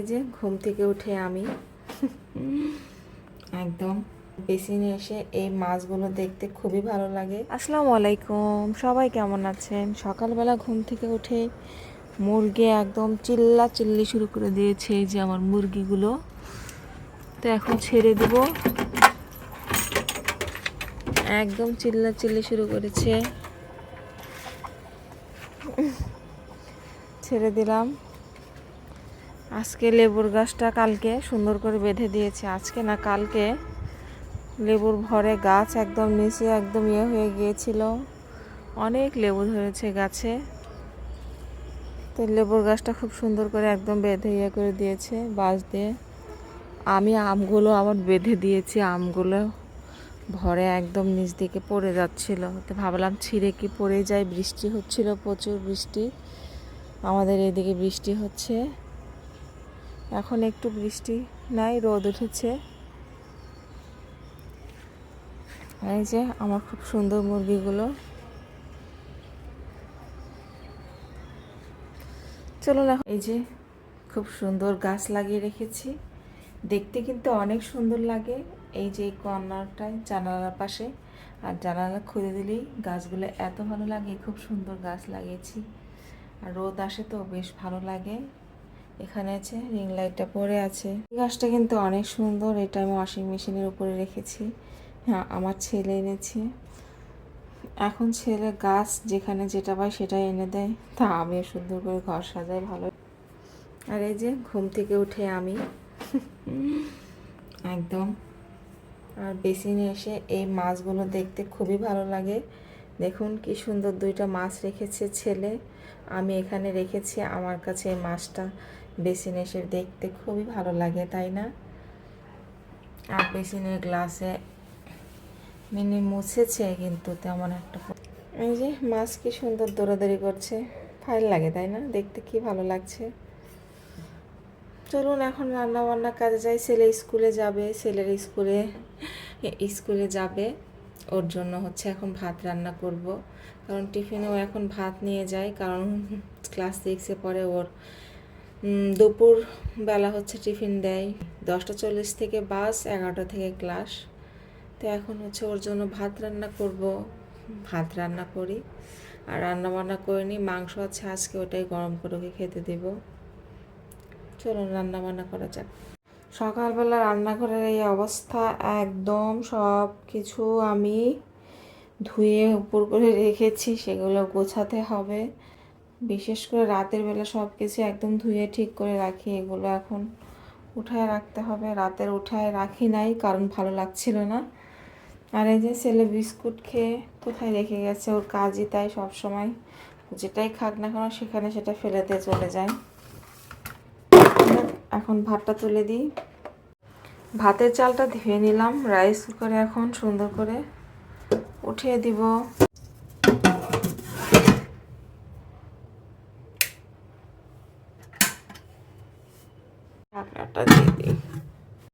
এই যে ঘুম থেকে উঠে আমি। একদম বেসিনে এসে এই মাছগুলো দেখতে খুবই ভালো লাগে। আসসালামু আলাইকুম, সবাই কেমন আছেন? সকালবেলা ঘুম থেকে উঠে মুরগি একদম চিল্লা চিল্লি শুরু করে দিয়েছে এই যে আমার মুরগিগুলো। তো এখন ছেড়ে দিব। একদম চিল্লা চিল্লি শুরু করেছে। ছেড়ে দিলাম। আজকে লেবুর গাছটা কালকে সুন্দর করে বেঁধে দিয়েছে। আজকে না কালকে লেবুর ভরে গাছ একদম নিচে একদম ইয়ে হয়ে গিয়েছিল। অনেক লেবু ধরেছে গাছে। তো লেবুর গাছটা খুব সুন্দর করে একদম বেঁধে ইয়ে করে দিয়েছে বাঁশ দিয়ে। আমি আমগুলো আবার বেঁধে দিয়েছি, আমগুলো ভরে একদম নিচ দিকে পড়ে যাচ্ছিল। তো ভাবলাম ছিঁড়ে কি পড়ে যায়, বৃষ্টি হচ্ছিল প্রচুর বৃষ্টি। আমাদের এদিকে বৃষ্টি হচ্ছে। এখন একটু বৃষ্টি নাই, রোদ উঠেছে। এই যে আমার খুব সুন্দর মুরগিগুলো। চলুন এখন এই যে খুব সুন্দর গাছ লাগিয়ে রেখেছি। দেখতে কিন্তু অনেক সুন্দর লাগে এই যে কর্নারটায়, জানালার পাশে। আর জানালা খুলে দিলেই গাছগুলো এত ভালো লাগে, খুব সুন্দর গাছ লাগিয়েছি। আর রোদ আসে তো বেশ ভালো লাগে। এখানে আছে রিং লাইটটা পড়ে আছে। গাছটা কিন্তু অনেক সুন্দর, এটা আমি ওয়াশিং মেশিনের উপরে রেখেছি। হ্যাঁ আমার ছেলে এনেছে। এখন ছেলে গাছ যেখানে যেটা পায় সেটাই এনে দেয়। তা আমিও সুন্দর করে ঘর সাজাই, ভালো। আর এই যে ঘুম থেকে উঠে আমি। একদম। আর বেসিনে এসে এই মাছগুলো দেখতে খুবই ভালো লাগে। দেখুন কি সুন্দর দুইটা মাছ রেখেছে ছেলে। আমি এখানে রেখেছি আমার কাছে এই মাছটা। বেসিনে এসে দেখতে খুবই ভালো লাগে, তাই না? আর বেসিনের গ্লাসে মিনি মুছেছে কিন্তু তেমন একটা এই যে মাছ কি সুন্দর দৌড়াদৌড়ি করছে। ভালো লাগে, তাই না? দেখতে কি ভালো লাগছে। চলুন এখন রান্না বান্না কাজে যাই। ছেলে স্কুলে যাবে, ছেলের স্কুলে স্কুলে যাবে। ওর জন্য হচ্ছে এখন ভাত রান্না করব। কারণ টিফিনেও এখন ভাত নিয়ে যায়, কারণ ক্লাস সিক্সে পরে ওর দুপুর বেলা হচ্ছে টিফিন দেয়। দশটা চল্লিশ থেকে বাস, এগারোটা থেকে ক্লাস। তো এখন হচ্ছে ওর জন্য ভাত রান্না করব। ভাত রান্না করি, আর রান্না বান্না করে নিই। মাংস আছে, আজকে ওটাই গরম করে ওকে খেতে দেবো। চলুন, রান্না বান্না করা যাক। সকালবেলা রান্নাঘরের এই অবস্থা, একদম সব কিছু আমি ধুয়ে উপর করে রেখেছি, সেগুলো গোছাতে হবে। বিশেষ করে রাতের বেলা সব কিছু একদম ধুয়ে ঠিক করে রাখি, এগুলো এখন উঠায় রাখতে হবে। রাতের উঠায় রাখি নাই, কারণ ভালো লাগছিল না। আর এই যে ছেলে বিস্কুট খেয়ে কোথায় রেখে গেছে, ওর কাজই তাই সব সময় যেটাই খাক না কেন, সেখানে সেটা ফেলে দিয়ে চলে যায়। এখন ভাতটা তুলে দিই। ভাতের চালটা ধুয়ে নিলাম রাইস কুকারে এখন সুন্দর করে উঠিয়ে দিব। ঢাকনাটা দিয়ে দিই।